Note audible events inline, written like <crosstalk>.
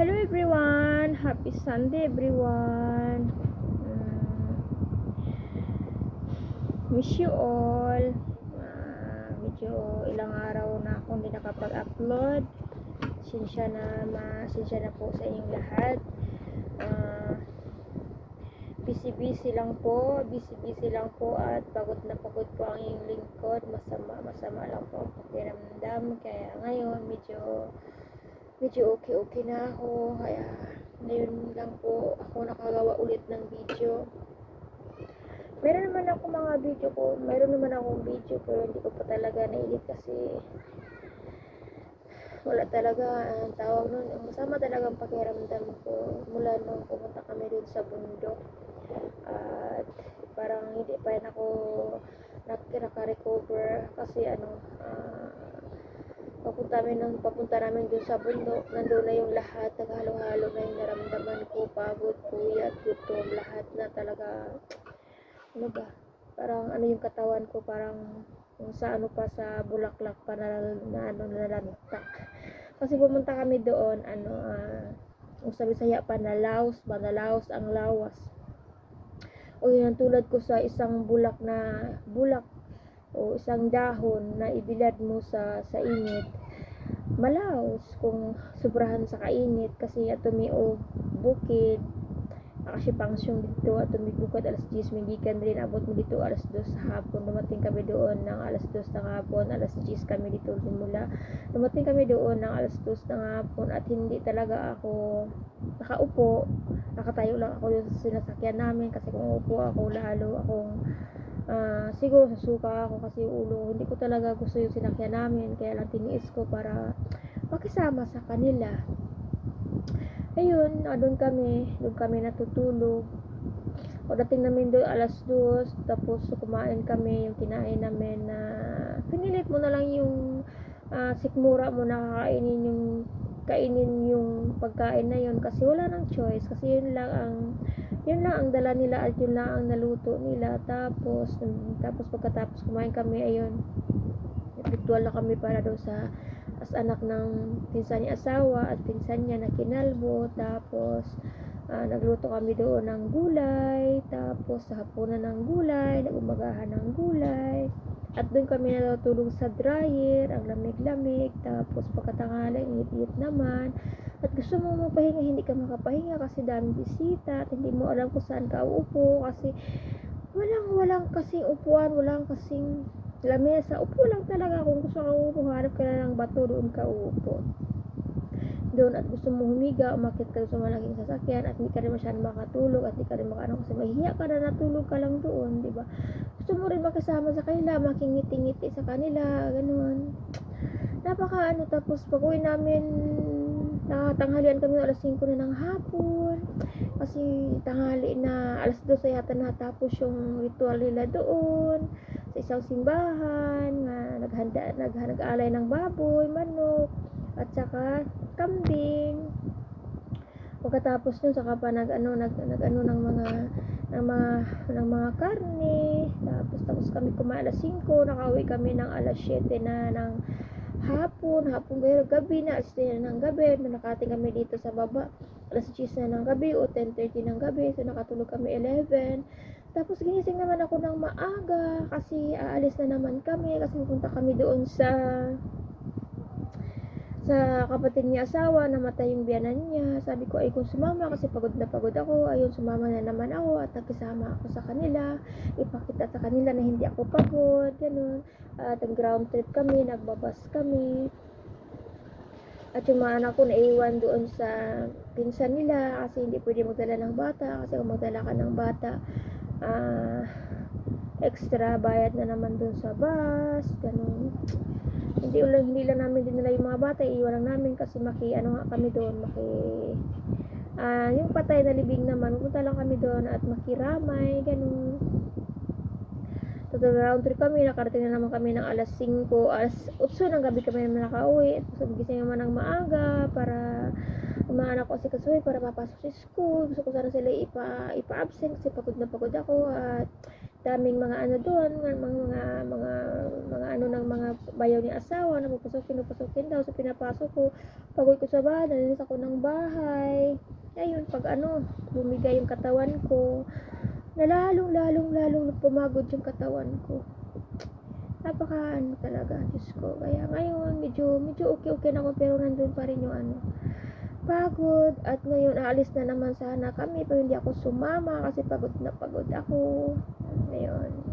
hello everyone! Happy Sunday everyone! Mm, miss you all! Ah, medyo ilang araw na akong hindi nakapag-upload. Sinsya na, masensya na po sa inyong lahat. Ah, busy-busy lang po, busy-busy lang po at pagod na pagod po ang inyong lingkod. Masama, masama lang po ang pakiramdam. Kaya ngayon, medyo medyo okay-okay na ako. Kaya, ngayon lang po ako nakagawa ulit ng video. Meron naman ako mga video ko, meron naman akong video pero hindi ko pa talaga na-edit kasi wala talaga ang tawag nun. Masama talaga ang pakiramdam ko mula nung pumunta kami dun sa bundok. At parang hindi pa rin ako nak- naka-recover kasi ano, ah, papunta ng papunta namin doon sa bundok. Nandoon na yung lahat. Naghalo-halo na yung naramdaman ko. Pagod puyat gutom. Lahat na talaga. Ano ba? Parang ano yung katawan ko? Parang kung sa ano pa sa bulaklak pa na, na ano nalantak <laughs> kasi pumunta kami doon ano ah kung sabi saya pa na laos ba? Na laos ang lawas. O yun tulad ko sa isang bulak na bulak o isang dahon na ibilad mo sa sa init malaos kung sobrahan sa kainit kasi ato mi og bukid. Kasi pangsyon dito ato mi bukid alas 10 may gikan rin abot mo dito alas 2 sa hapon. Dumating kami doon ng alas 2 ng hapon alas 10 kami dito simula dumating kami doon ng alas 2 ng hapon at hindi talaga ako nakaupo. Nakatayo lang ako sa sinasakyan namin kasi kung upo ako lalo akong Ah, siguro susuka ako kasi ulo hindi ko talaga gusto yung sinakyan namin kaya lang tiniis ko para makisama sa kanila. Ayun ah, doon kami doon kami natutulog. Pagdating namin doon alas 2 tapos kumain kami yung kinain namin na pinilit mo na lang yung ah, sikmura mo na kakainin yung kainin yung pagkain na yun kasi wala nang choice kasi yun lang ang yun lang ang dala nila at yun lang ang naluto nila. Tapos tapos pagkatapos kumain kami ayun ritual na kami para daw sa as anak ng pinsan niya asawa at pinsan niya na kinalbo. Tapos ah, nagluto kami doon ng gulay. Tapos sa hapunan ng gulay nagumagahan ng gulay. At doon kami natutulog sa dryer ang lamig-lamig. Tapos pagkatanghali init-init naman at gusto mo mapahinga hindi ka makapahinga kasi daming bisita at hindi mo alam kung saan ka uupo kasi walang walang kasing upuan walang kasing lamesa. Upo lang talaga kung gusto ka uupo hanap ka na ng bato doon ka uupo. Doon at gusto mo humiga umakit ka sa malaking sasakyan at hindi ka rin masyadong makatulog at hindi ka rin makaano kasi mahihiya ka na natulog ka lang doon di ba? Gusto mo rin makasama sa kanila makingiti-ngiti sa kanila ganun. Napaka ano tapos pag namin nakatanghalian kami ng alas 5 na ng hapon. Kasi tanghali na alas 2 yata natapos yung ritual nila doon. Sa isang simbahan nga naghanda nag, nag-alay ng baboy manok at saka kambing. Pagkatapos nun saka pa nag ano nag, nag ano ng mga ng mga ng mga karne. Tapos tapos kami kumain alas 5 nakauwi kami ng alas 7 na ng hapon hapon pero gabi na alas 10 na ng gabi. Na nakating kami dito sa baba. Alas 10 na ng gabi o 10.30 ng gabi. So nakatulog kami 11 tapos ginising naman ako ng maaga kasi aalis na naman kami kasi pupunta kami doon sa sa kapatid niya asawa, namatay yung biyanan niya. Sabi ko, ay kung sumama kasi pagod na pagod ako, ayun sumama na naman ako at nakisama ako sa kanila. Ipakita sa kanila na hindi ako pagod, ganun. At ground trip kami, nagbabas kami. At yung mga anak ko naiwan doon sa pinsan nila kasi hindi pwede magdala ng bata kasi kung magdala ka ng bata, ah, extra bayad na naman doon sa bus, ganun hindi lang hindi lang namin dinala yung mga bata iiwan lang namin kasi maki ano nga kami doon maki ah yung patay na libing naman pupunta lang kami doon at makiramay ganun. Total round trip kami nakarating na naman kami ng alas 5 alas 8 ng gabi kami naman nakauwi. So gising naman ng maaga para umaan ako kasi kasuhin para papasok sa school. Gusto ko sana sila ipa, ipa-absent kasi pagod na pagod ako at daming mga ano doon, mga mga mga bayaw ni asawa na pupusukin, pupusukin daw. So pinapasok ko, pagod ko sa bahay, nalinis ako ng bahay. Ayun, pag ano, bumigay yung katawan ko, na lalong, lalong, lalong pumagod yung katawan ko. Napaka ano talaga, Diyos ko. Kaya ngayon, medyo, medyo okay-okay na ako, pero nandun pa rin yung ano, pagod. At ngayon, aalis na naman sana kami, pero hindi ako sumama kasi pagod na pagod ako. Ngayon,